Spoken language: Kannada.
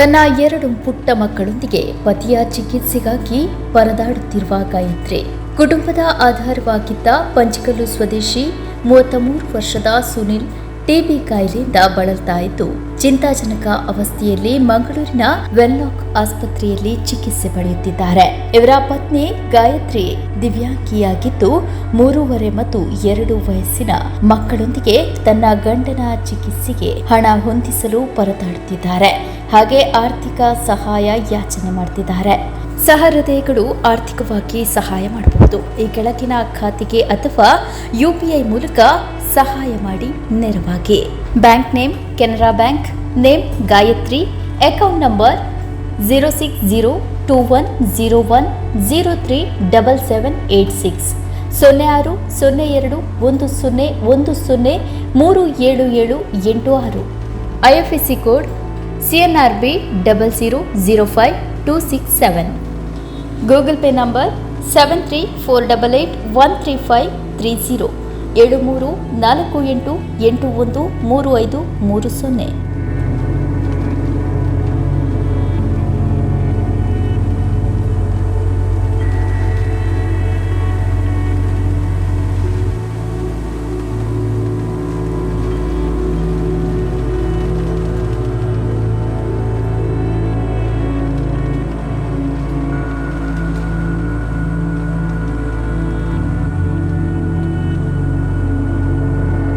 ತನ್ನ ಎರಡು ಪುಟ್ಟ ಮಕ್ಕಳೊಂದಿಗೆ ಪತಿಯ ಚಿಕಿತ್ಸೆಗಾಗಿ ಪರದಾಡುತ್ತಿರುವ ಗಾಯತ್ರಿ. ಕುಟುಂಬದ ಆಧಾರವಾಗಿದ್ದ ಪಂಚಕಲ್ಲು ಸ್ವದೇಶಿ ಮೂವತ್ತ ಮೂರು ವರ್ಷದ ಸುನಿಲ್ ಟಿಬಿ ಕಾಯಿಲೆಯಿಂದ ಬಳಲ್ತಾ ಇದ್ದು ಚಿಂತಾಜನಕ ಅವಸ್ಥೆಯಲ್ಲಿ ಮಂಗಳೂರಿನ ವೆಲ್ಲಾಕ್ ಆಸ್ಪತ್ರೆಯಲ್ಲಿ ಚಿಕಿತ್ಸೆ ಪಡೆಯುತ್ತಿದ್ದಾರೆ. ಇವರ ಪತ್ನಿ ಗಾಯತ್ರಿ ದಿವ್ಯಾಂಗಿಯಾಗಿದ್ದು, ಮೂರುವರೆ ಮತ್ತು ಎರಡು ವಯಸ್ಸಿನ ಮಕ್ಕಳೊಂದಿಗೆ ತನ್ನ ಗಂಡನ ಚಿಕಿತ್ಸೆಗೆ ಹಣ ಹೊಂದಿಸಲು ಪರದಾಡುತ್ತಿದ್ದಾರೆ. ಹಾಗೆ ಆರ್ಥಿಕ ಸಹಾಯ ಯಾಚನೆ ಮಾಡ್ತಿದ್ದಾರೆ. ಸಹೃದಯಗಳು ಆರ್ಥಿಕವಾಗಿ ಸಹಾಯ ಮಾಡಬಹುದು. ಈ ಕೆಳಗಿನ ಖಾತೆಗೆ ಅಥವಾ ಯುಪಿಐ ಮೂಲಕ ಸಹಾಯ ಮಾಡಿ ನೆರವಾಗಿ. Bank name Canara bank, name Gayatri, account number zero six zero two one zero one zero three double seven eight six ಸೊನ್ನೆ ಆರು, ಸೊನ್ನೆ ಎರಡು, ಒಂದು ಸೊನ್ನೆ ಒಂದು ಸೊನ್ನೆ, ಮೂರು ಏಳು ಏಳು ಎಂಟು ಆರು. I F S C code C N R B double zero zero five two six seven Google Pay number seven three four double eight one three five three zero ಏಳು ಮೂರು ನಾಲ್ಕು ಎಂಟು ಎಂಟು ಒಂದು ಮೂರು ಐದು ಮೂರು ಸೊನ್ನೆ.